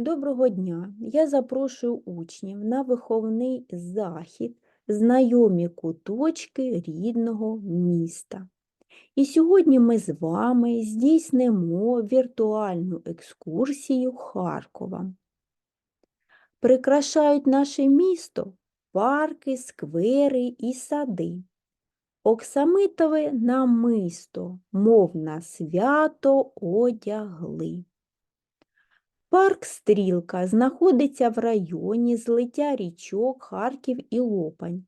Доброго дня! Я запрошую учнів на виховний захід знайомі куточки рідного міста. І сьогодні ми з вами здійснимо віртуальну екскурсію Харкова. Прикрашають наше місто парки, сквери і сади. Оксамитове намисто, мов на свято одягли. Парк Стрілка знаходиться в районі злиття річок Харків і Лопань,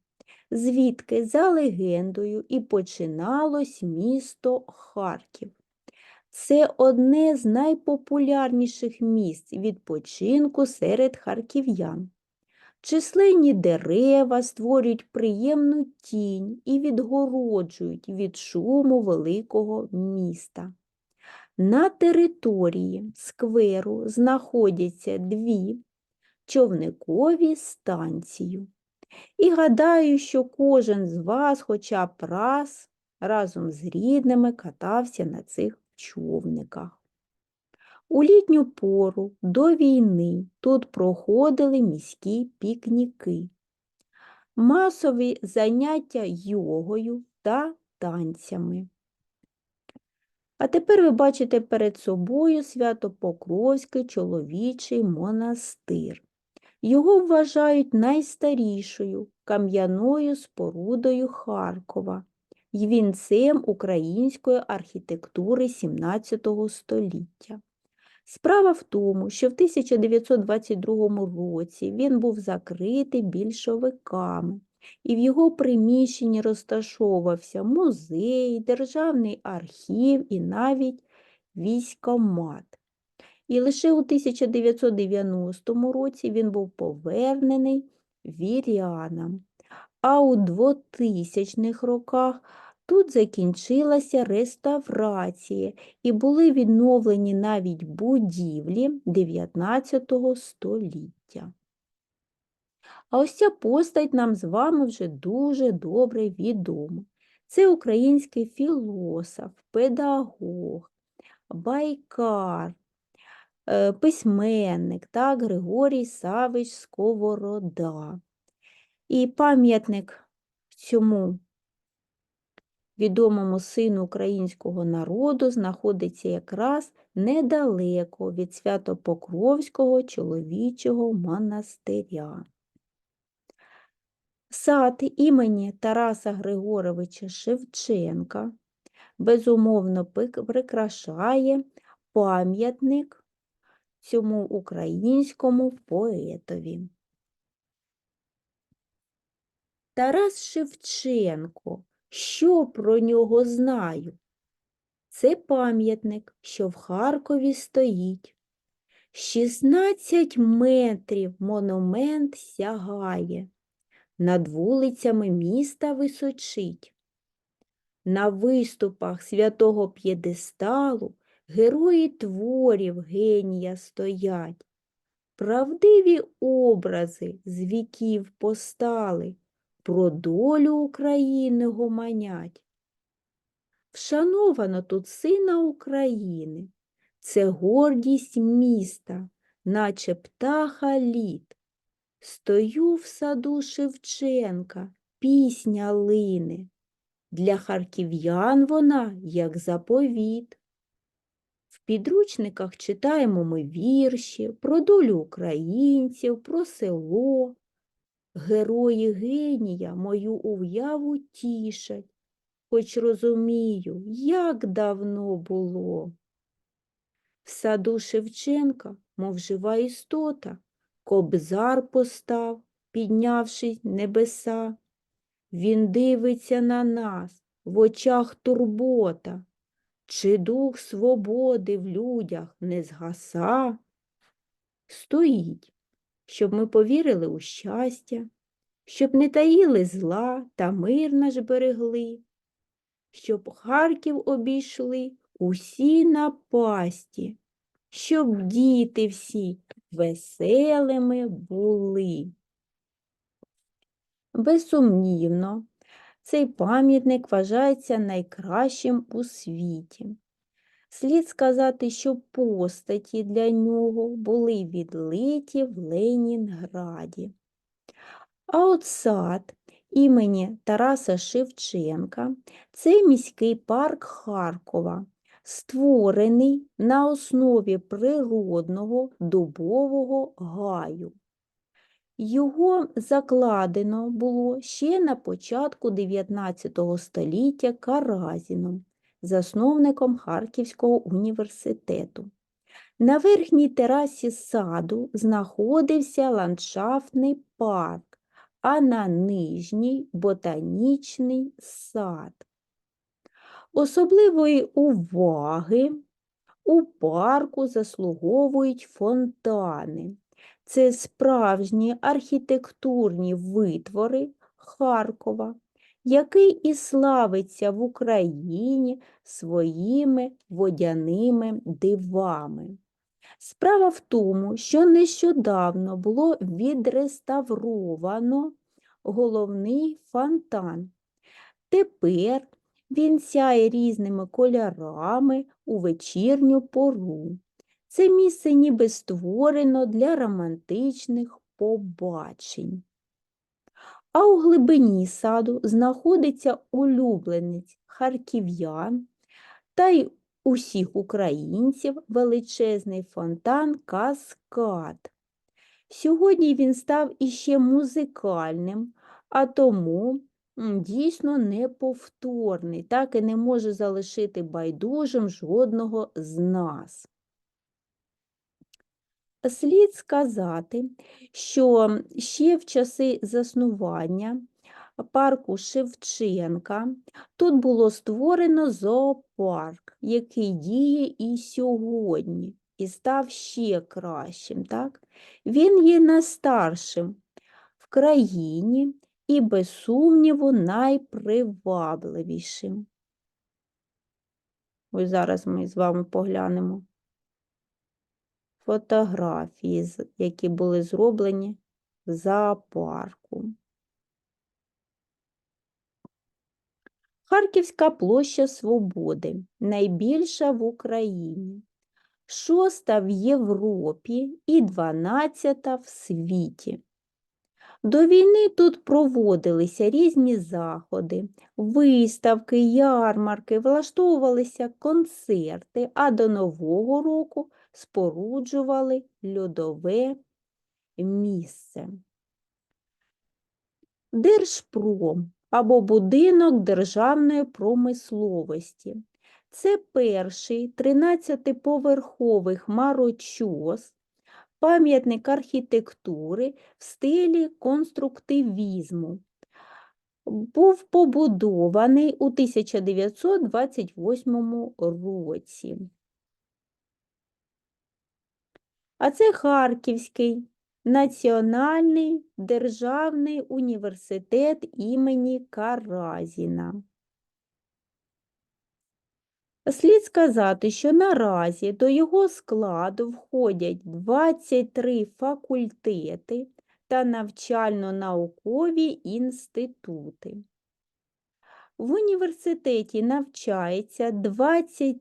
звідки за легендою і починалось місто Харків. Це одне з найпопулярніших місць відпочинку серед харків'ян. Численні дерева створюють приємну тінь і відгороджують від шуму великого міста. На території скверу знаходяться дві човникові станції. І гадаю, що кожен з вас хоча б раз разом з рідними катався на цих човниках. У літню пору до війни тут проходили міські пікніки, масові заняття йогою та танцями. А тепер ви бачите перед собою Свято-Покровський чоловічий монастир. Його вважають найстарішою кам'яною спорудою Харкова і вінцем української архітектури XVII століття. Справа в тому, що в 1922 році він був закритий більшовиками і в його приміщенні розташовувався музей, державний архів і навіть військомат. І лише у 1990 році він був повернений вірянам, а у 2000-х роках тут закінчилася реставрація і були відновлені навіть будівлі 19 століття. А ось ця постать нам з вами вже дуже добре відома. Це український філософ, педагог, байкар, е, письменник так, Григорій Савич Сковорода. І пам'ятник цьому відомому сину українського народу знаходиться якраз недалеко від Свято-Покровського чоловічого монастиря. Сад імені Тараса Григоровича Шевченка безумовно прикрашає пам'ятник цьому українському поетові. Тарас Шевченко, що про нього знаю? Це пам'ятник, що в Харкові стоїть. 16 метрів монумент сягає над вулицями міста височить. На виступах святого п'єдесталу герої творів генія стоять. Правдиві образи з віків постали, про долю України гоманять. Вшановано тут сина України, це гордість міста, наче птаха літ. Стою в саду Шевченка, пісня лине. Для харків'ян вона, як заповіт. В підручниках читаємо ми вірші про долю українців, про село. Герої генія мою уяву тішать, хоч розумію, як давно було. В саду Шевченка, мов жива істота, Кобзар постав, піднявшись небеса. Він дивиться на нас, в очах турбота, чи дух свободи в людях не згаса? Стоїть, щоб ми повірили у щастя, щоб не таїли зла та мир наш берегли, щоб Харків обійшли усі напасті, щоб діти всі веселими були. Безсумнівно, цей пам'ятник вважається найкращим у світі. Слід сказати, що постаті для нього були відлиті в Ленінграді. А от сад імені Тараса Шевченка це міський парк Харкова, створений на основі природного дубового гаю. Його закладено було ще на початку 19 століття Каразіном, засновником Харківського університету. На верхній терасі саду знаходився ландшафтний парк, а на нижній ботанічний сад. Особливої уваги у парку заслуговують фонтани. Це справжні архітектурні витвори Харкова, який і славиться в Україні своїми водяними дивами. Справа в тому, що нещодавно було відреставровано головний фонтан. Тепер він сяє різними кольорами у вечірню пору. Це місце ніби створено для романтичних побачень. А у глибині саду знаходиться улюбленець харків'ян та й усіх українців величезний фонтан Каскад. Сьогодні він став іще музикальним, а тому дійсно неповторний, так і не може залишити байдужим жодного з нас. Слід сказати, що ще в часи заснування парку Шевченка тут було створено зоопарк, який діє і сьогодні, і став ще кращим. Так? Він є найстаршим в країні і, без сумніву, найпривабливішим. Ось зараз ми з вами поглянемо фотографії, які були зроблені в зоопарку. Харківська площа Свободи найбільша в Україні, шоста в Європі і дванадцята в світі. До війни тут проводилися різні заходи, виставки, ярмарки, влаштовувалися концерти, а до Нового року споруджували льодове місце. Держпром або будинок державної промисловості. Це перший 13-поверховий хмарочос, пам'ятник архітектури в стилі конструктивізму. Був побудований у 1928 році. А це Харківський Національний державний університет імені Каразіна. Слід сказати, що наразі до його складу входять 23 факультети та навчально-наукові інститути. В університеті навчається 20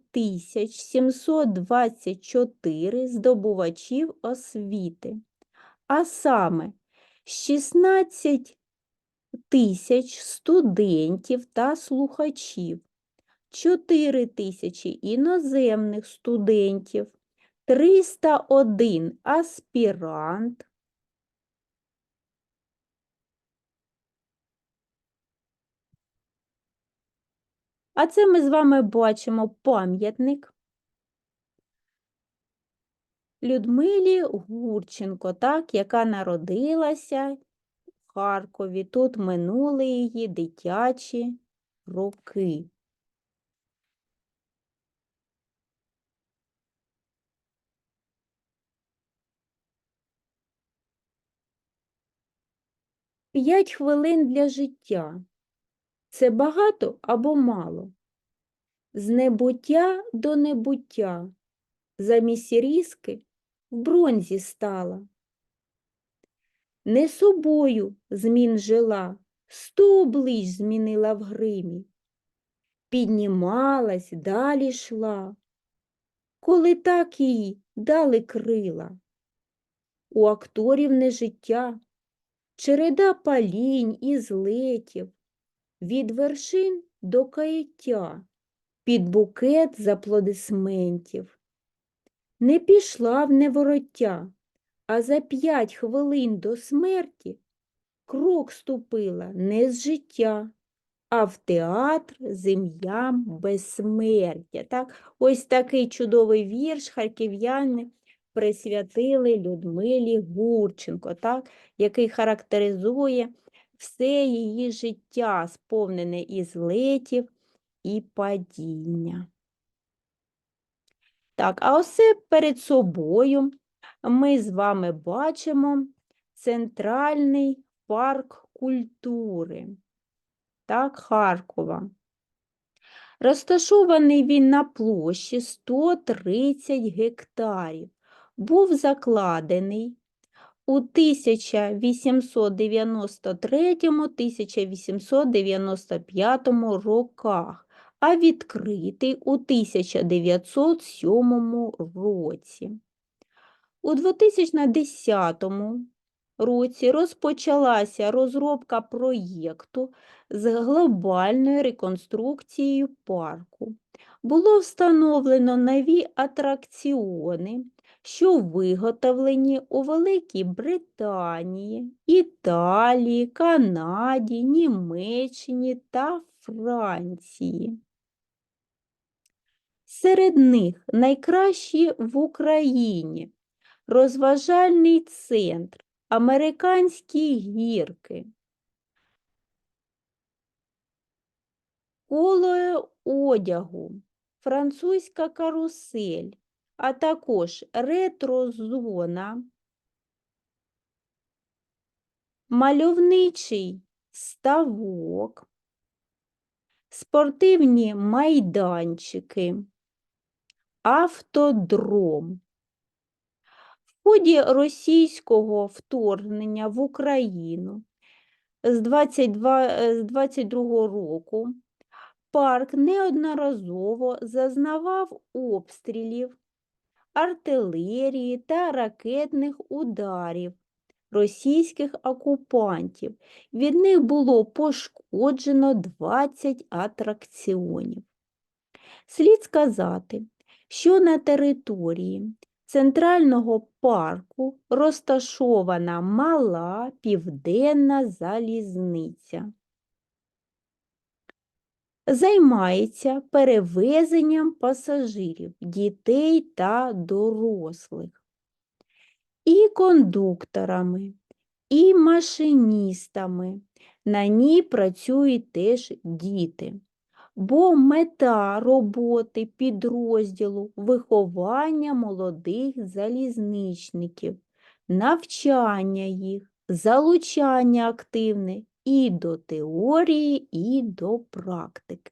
724 здобувачів освіти, а саме 16 тисяч студентів та слухачів, 4 тисячі іноземних студентів, 301 аспірант, А це ми з вами бачимо пам'ятник Людмилі Гурченко, так, яка народилася в Харкові. Тут минули її дитячі роки. П'ять хвилин для життя. Це багато або мало? З небуття до небуття, замість різки в бронзі стала. Не собою змін жила, сто облич змінила в гримі, піднімалась, далі йшла, коли так їй дали крила. У акторів не життя, череда палінь і злетів, від вершин до каяття, під букет з аплодисментів. Не пішла в невороття, а за п'ять хвилин до смерті крок ступила не з життя, а в театр з безсмертя. Так? Ось такий чудовий вірш харків'яни присвятили Людмилі Гурченко, так? який характеризує все її життя, сповнене із летів і падіння. Так, а оце перед собою ми з вами бачимо центральний парк культури так, Харкова. Розташований він на площі 130 гектарів. Був закладений у 1893-1895 роках, а відкритий у 1907 році. У 2010 році розпочалася розробка проєкту з глобальною реконструкцією парку. Було встановлено нові атракціони, що виготовлені у Великій Британії, Італії, Канаді, Німеччині та Франції. Серед них найкращі в Україні розважальний центр, американські гірки, коло одягу, французька карусель, а також ретрозона, мальовничий ставок, спортивні майданчики, автодром. В ході російського вторгнення в Україну з 22, е, з 22 року парк неодноразово зазнавав обстрілів, артилерії та ракетних ударів російських окупантів. Від них було пошкоджено 20 атракціонів. Слід сказати, що на території центрального парку розташована мала південна залізниця. Займається перевезенням пасажирів, дітей та дорослих, і кондукторами, і машиністами. На ній працюють теж діти бо мета роботи підрозділу виховання молодих залізничників, навчання їх, залучання активне і до теорії, і до практики.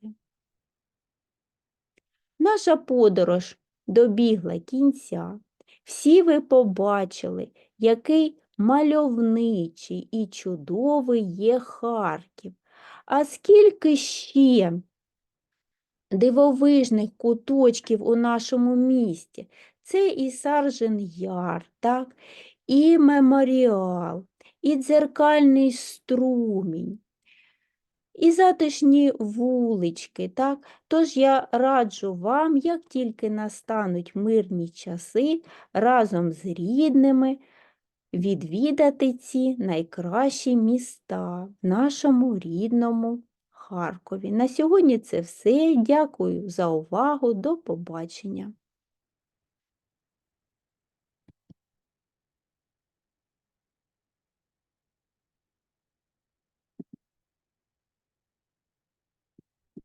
Наша подорож добігла кінця. Всі ви побачили, який мальовничий і чудовий є Харків. А скільки ще дивовижних куточків у нашому місті. Це і Саржен Яр, так? і меморіал, і дзеркальний струмінь, і затишні вулички. так? Тож я раджу вам, як тільки настануть мирні часи, разом з рідними відвідати ці найкращі міста в нашому рідному Харкові. На сьогодні це все. Дякую за увагу. До побачення.